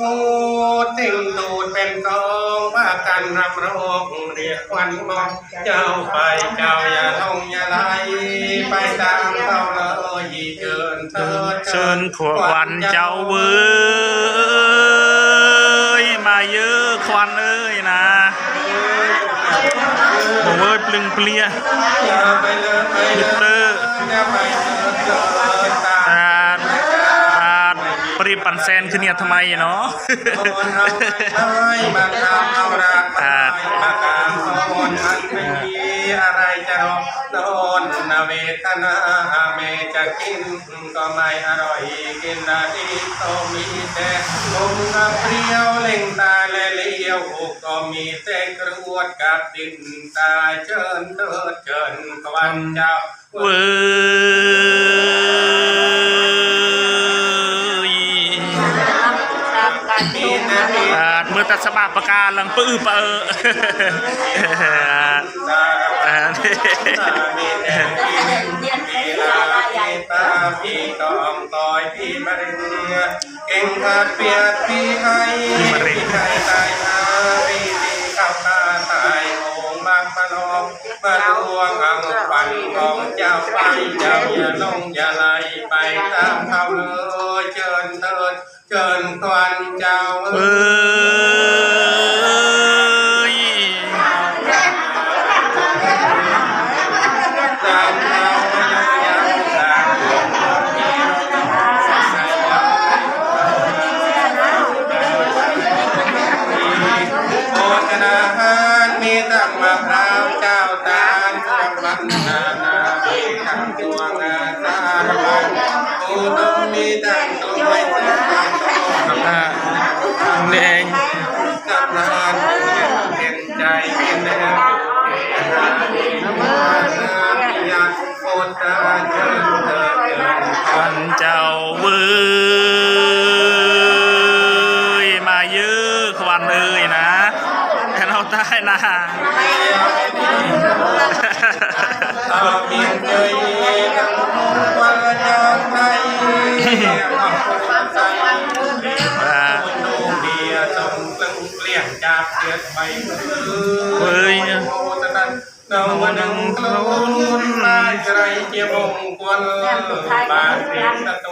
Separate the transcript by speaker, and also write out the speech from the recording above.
Speaker 1: มูติ่งตูดเป็นกองว่ากันรำร้องเรียกควันมองเจ้าไปเจ้าอย่าลงอย่าไหลไปตามเขาเลยเชิญเถิด
Speaker 2: เชิญขววันเจ้าเว้ยมาเยอะควันเอ้ยนะบอกเว้ยปลึงเปลี่ย
Speaker 1: อย่าไปเลยไปเลยอย่ ปั
Speaker 2: นแซนขึ้นเนี่ยทำไมเนาะ
Speaker 1: อะไรจะรองโดนนาเวทนาเมจะกินก็ไม่อร่อยกินนาดีก็มีแต่ลมกับเปรี้ยวเล่งตาและเลี้ยวก็มีแต่กรวดกับดินตาเชิญเถิดเชิญควันเจ้า
Speaker 2: เว้ย
Speaker 1: มื
Speaker 2: อตัดสบาประกาศลังปื้อเปอ
Speaker 1: ตาพี่ตาปีตองตอยปีมะเร็งเก่งขาดเปียกพี่ให้างมาดวงอังปันของเจ้าไปเจ้าอย่าลงอย่าไหลไปตามเขาเลยเชิญเถิดเชิญควันเจ้าเอ
Speaker 2: เว้
Speaker 1: อยตามเรายังยังสามคนที่เราใส่เราโภชนา ลเครื่องบรรณานามีทั้งตัวงาสารพันปูต้มมีทั้งตัวไม่ซื้อทั้งตัว
Speaker 2: อ่านี่เอง
Speaker 1: กับนานเห็นใจเป็นแนวเอราเอนาพิยาโคตาเชิญเถิดเถิด
Speaker 2: ควันเจ้าเว้ยมาเยอะควันเอ้ยนะแค่เราได้นะ
Speaker 1: อา តមានជ័យទាំងមុខវល់យ៉ាងណៃអស់ខ្លួន
Speaker 2: សៃបាទ
Speaker 1: នោះវាសំសឹងព្រាងចាប់ទៀតបីអើយដល់មកនឹងខ្លួនមកក្រៃជាមង្គលបាទទៀតទៅ